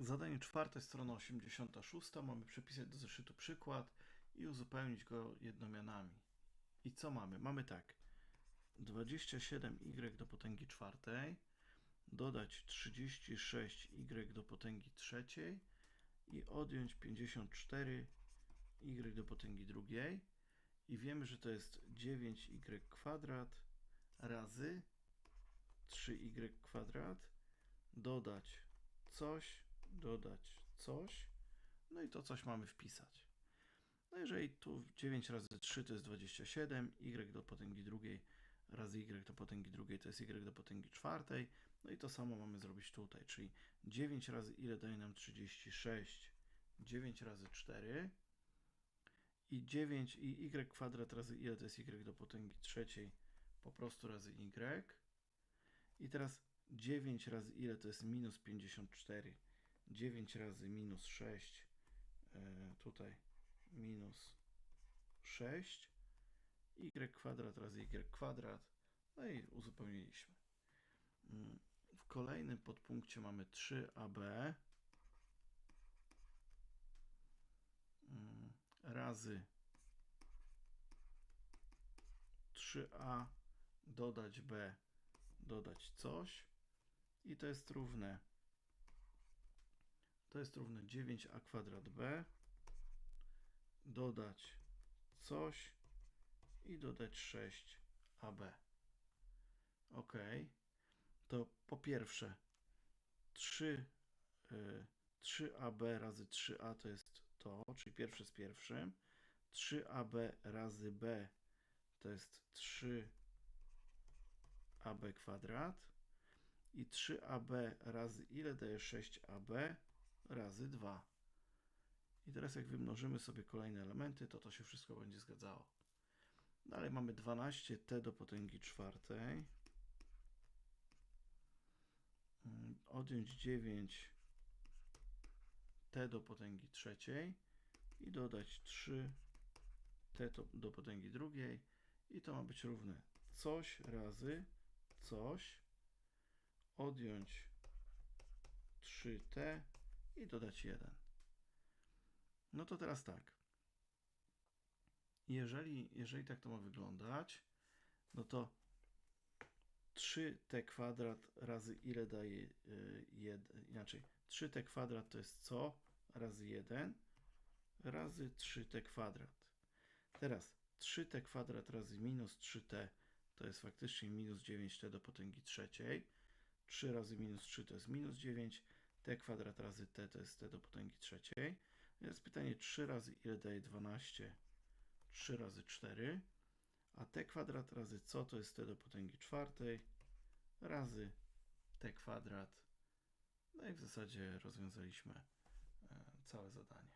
Zadanie czwarte, strona 86. Mamy przepisać do zeszytu przykład i uzupełnić go jednomianami. I co mamy? Mamy tak. 27y do potęgi czwartej, dodać 36y do potęgi trzeciej i odjąć 54y do potęgi drugiej. I wiemy, że to jest 9y kwadrat razy 3y kwadrat, dodać coś, dodać coś, no i to coś mamy wpisać. No jeżeli tu 9 razy 3 to jest 27, y do potęgi drugiej razy y do potęgi drugiej to jest y do potęgi czwartej, no i to samo mamy zrobić tutaj, czyli 9 razy ile daje nam 36? 9 razy 4 i 9 i y kwadrat razy ile to jest y do potęgi trzeciej, po prostu razy y. I teraz 9 razy ile to jest minus 54? 9 razy minus 6, e, tutaj minus 6, y kwadrat razy y kwadrat, no i uzupełniliśmy. Mm, W kolejnym podpunkcie mamy 3ab mm, razy 3a dodać b dodać coś i to jest równe to jest równe 9a kwadrat b dodać coś i dodać 6ab. Ok. To po pierwsze 3, y, 3ab razy 3a to jest to, czyli pierwsze z pierwszym. 3ab razy b to jest 3ab kwadrat i 3ab razy ile daje 6ab razy 2. I teraz jak wymnożymy sobie kolejne elementy, to to się wszystko będzie zgadzało. Dalej mamy 12t do potęgi czwartej. Mm, Odjąć 9 t do potęgi trzeciej i dodać 3 t do, do potęgi drugiej i to ma być równe coś razy coś odjąć 3t i dodać 1. No to teraz tak. Jeżeli, jeżeli tak to ma wyglądać, no to 3t kwadrat razy ile daje 1, inaczej 3t kwadrat to jest co razy 1 razy 3t kwadrat. Teraz 3t kwadrat razy minus 3t to jest faktycznie minus 9t do potęgi trzeciej. 3 razy minus 3 to jest minus 9, t kwadrat razy t to jest t do potęgi trzeciej. Jest pytanie 3 razy ile daje 12? 3 razy 4. A t kwadrat razy co to jest t do potęgi czwartej razy t kwadrat. No i w zasadzie rozwiązaliśmy e, całe zadanie.